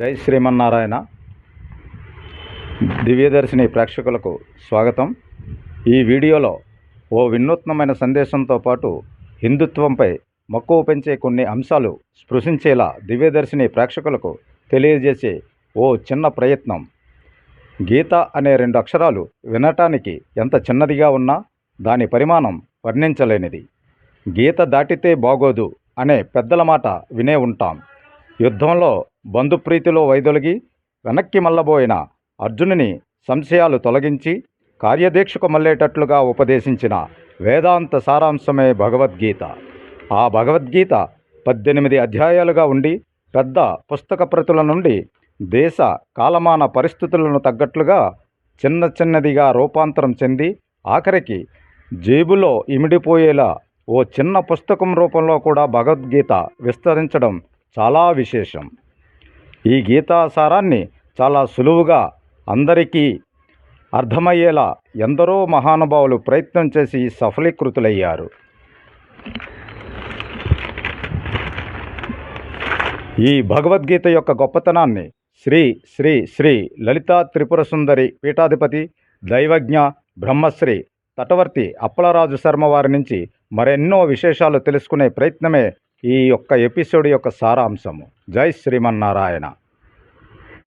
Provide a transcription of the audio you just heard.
జై శ్రీమన్నారాయణ. దివ్యదర్శిని ప్రేక్షకులకు స్వాగతం. ఈ వీడియోలో ఓ వినూత్నమైన సందేశంతో పాటు హిందుత్వంపై మక్కువ పెంచే కొన్ని అంశాలు స్పృశించేలా దివ్యదర్శిని ప్రేక్షకులకు తెలియజేసే ఓ చిన్న ప్రయత్నం. గీత అనే రెండు అక్షరాలు వినటానికి ఎంత చిన్నదిగా ఉన్నా దాని పరిమాణం వర్ణించలేనిది. గీత దాటితే బాగోదు అనే పెద్దల మాట వినే ఉంటాం. యుద్ధంలో బంధుప్రీతిలో వైదొలిగి వెనక్కి మల్లబోయిన అర్జునుని సంశయాలు తొలగించి కార్యదీక్షకు మళ్ళేటట్లుగా ఉపదేశించిన వేదాంత సారాంశమే భగవద్గీత. ఆ భగవద్గీత పద్దెనిమిది అధ్యాయాలుగా ఉండి పెద్ద పుస్తక ప్రతుల నుండి దేశ కాలమాన పరిస్థితులను తగ్గట్లుగా చిన్న చిన్నదిగా రూపాంతరం చెంది ఆఖరికి జేబులో ఇమిడిపోయేలా ఓ చిన్న పుస్తకం రూపంలో కూడా భగవద్గీత విస్తరించడం చాలా విశేషం. ఈ గీతా సారాన్ని చాలా సులువుగా అందరికీ అర్థమయ్యేలా ఎందరో మహానుభావులు ప్రయత్నం చేసి సఫలీకృతులయ్యారు. ఈ భగవద్గీత యొక్క గొప్పతనాన్ని శ్రీ శ్రీ శ్రీ లలితా త్రిపుర సుందరి పీఠాధిపతి దైవజ్ఞ బ్రహ్మశ్రీ తటవర్తి అప్పలరాజు శర్మ వారి నుంచి మరెన్నో విశేషాలు తెలుసుకునే ప్రయత్నమే ఈ యొక్క ఎపిసోడ్ యొక్క సారాంశము. జై శ్రీమన్నారాయణ.